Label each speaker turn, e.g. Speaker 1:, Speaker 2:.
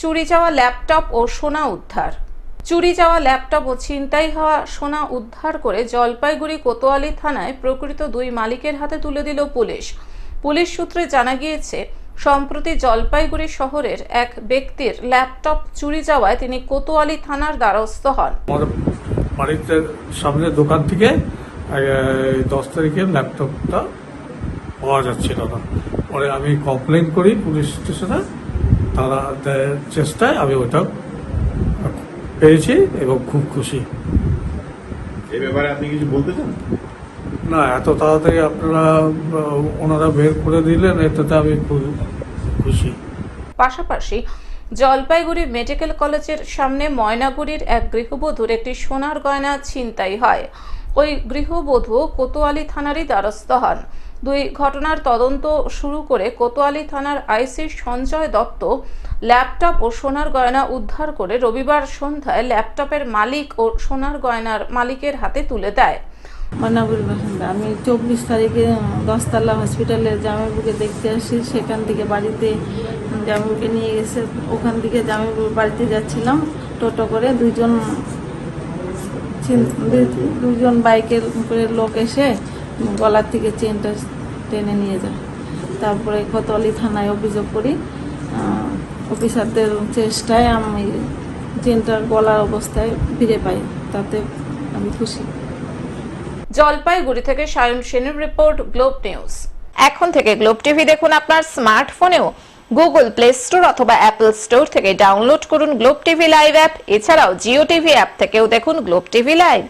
Speaker 1: চুরি যাওয়া ল্যাপটপ ও সোনা উদ্ধার। চুরি যাওয়া ল্যাপটপ ও ছিনতাই হওয়া সোনা উদ্ধার করে জলপাইগুড়ি কোতোয়ালি থানায় প্রকৃত দুই মালিকের হাতে তুলে দিল পুলিশ। পুলিশ সূত্রে জানা গিয়েছে, সম্প্রতি জলপাইগুড়ি শহরের এক ব্যক্তির ল্যাপটপ চুরি যাওয়ায় তিনি কোতোয়ালি থানার দ্বারস্থ হন।
Speaker 2: বাড়িতে সামনে দোকান থেকে দশ তারিখে ল্যাপটপটা পাওয়া যাচ্ছিল না। পরে আমি কমপ্লেন করি পুলিশ স্টেশনে তারা চেষ্টায় আমি ওটা পেয়েছি এবং খুব খুশি।
Speaker 3: এই ব্যাপারে আপনি কিছু বলতে চান?
Speaker 2: না এত তাড়াতাড়ি আপনারা ওনারা বের করে দিলেন এটাতে আমি খুব খুশি।
Speaker 1: পাশাপাশি জলপাইগুড়ি মেডিকেল কলেজের সামনে ময়নাগুড়ির এক গৃহবধূর একটি সোনার গয়না ছিনতাই হয়। ওই গৃহবধূ কোতোয়ালি থানারই দ্বারস্থ হন। দুই ঘটনার তদন্ত শুরু করে কোতোয়ালি থানার আইসি সঞ্জয় দত্ত ল্যাপটপ ও সোনার গয়না উদ্ধার করে রবিবার সন্ধ্যায় ল্যাপটপের মালিক ও সোনার গয়নার মালিকের হাতে তুলে দেয়।
Speaker 4: আমি চব্বিশ তারিখে দশতলা হসপিটালে জামাইবুকে দেখতে আসি। সেখান থেকে বাড়িতে জামাইবুকে নিয়ে গেছে। ওখান থেকে জামাইবুর বাড়িতে যাচ্ছিলাম। টোটো করে দুজন দুজন বাইকের করে লোক এসে গলার থেকে চেনটা টেনে নিয়ে যায় তারপরে কোতোয়ালি থানায় অভিযোগ করি অফিসারদের চেষ্টায় আমি চেনটার গলার অবস্থায় ফিরে পাই, তাতে আমি খুশি।
Speaker 1: জলপাইগুড়ি থেকে সায়ন সেনের রিপোর্ট, গ্লোব নিউজ। এখন থেকে গ্লোব টিভি দেখুন আপনার স্মার্টফোনেও। গুগল প্লে স্টোর অথবা অ্যাপল স্টোর থেকে ডাউনলোড করুন গ্লোব টিভি লাইভ অ্যাপ। এছাড়াও জিও টিভি অ্যাপ থেকেও দেখুন গ্লোব টিভি লাইভ।